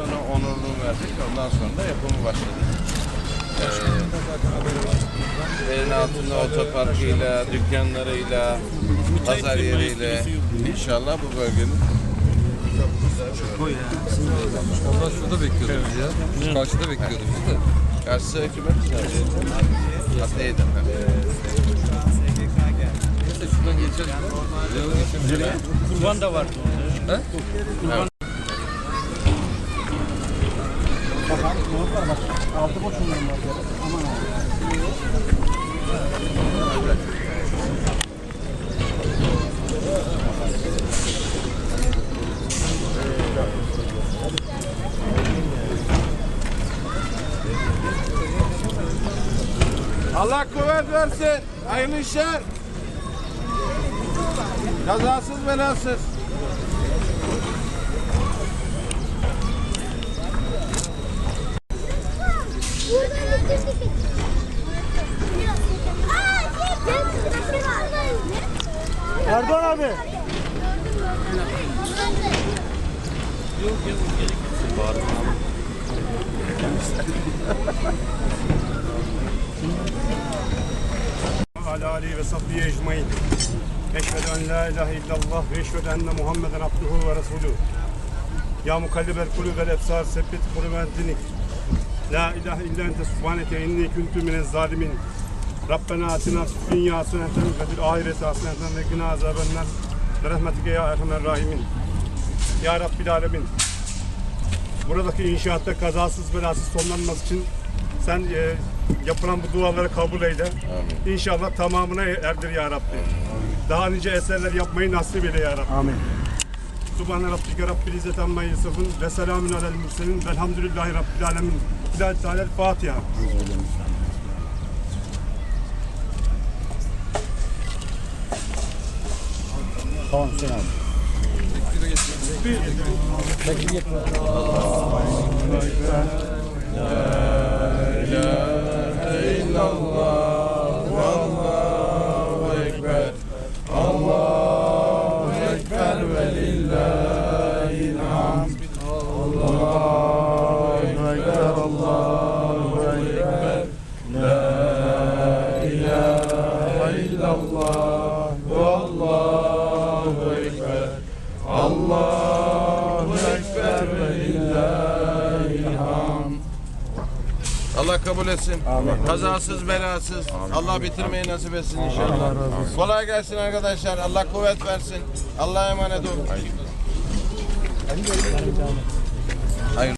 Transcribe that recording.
sonra onurluğunu verdik. Ondan sonra da yapımı başladı. Ee, yerin altında otoparkıyla, dükkanlarıyla, pazar yeriyle inşallah bu bölgenin Onlar şurada bekliyordu bizi ya. Karşıda bekliyordu bizi de. karşısı hükümet Adliyeydi efendim. Neyse şuradan geçelim. Yolu geçelim. Kurban da var. He? Altı boş onların var. Aman abi. Allah kuvvet versin. Hayırlı işler. Kazasız belasız. Erdoğan abi. Yok ya ve sahbihi ecmain. Eşhedü en la ilahe illallah ve eşhedü enne Muhammeden abduhu ve resuluhu. Ya mukallibel kulübel efsar sebbit kulüben dinik. La ilahe illa ente subhaneke inni kuntu minez zalimin. Rabbena atina dünya haseneten ve fil ahireti haseneten ve gına azabenler. Ve rahmetike ya erhamer rahimin. Ya Rabbil alemin. Buradaki inşaatta kazasız belasız sonlanması için sen e, yapılan bu duaları kabul eyle. Amin. İnşallah tamamına erdir ya Rabbi. Amin. Daha nice eserler yapmayı nasip eyle ya Rabbi. Amin. Subhane Rabbike Rabbil İzzet Amma Yasifun ve selamun alel murselin velhamdülillahi Rabbil Alemin. İlahi Teala Fatiha. Tamam Hüseyin abi. Lillahi alhamd. Allahu ekber. Allahu ekber. La ilahe illallah. Allahu ekber. Allahu ekber. Lillahi Allah kabul etsin. Kazasız belasız. Allah bitirmeyi nasip etsin inşallah. Kolay gelsin arkadaşlar. Allah kuvvet versin. Allah'a emanet olun. Hayırlı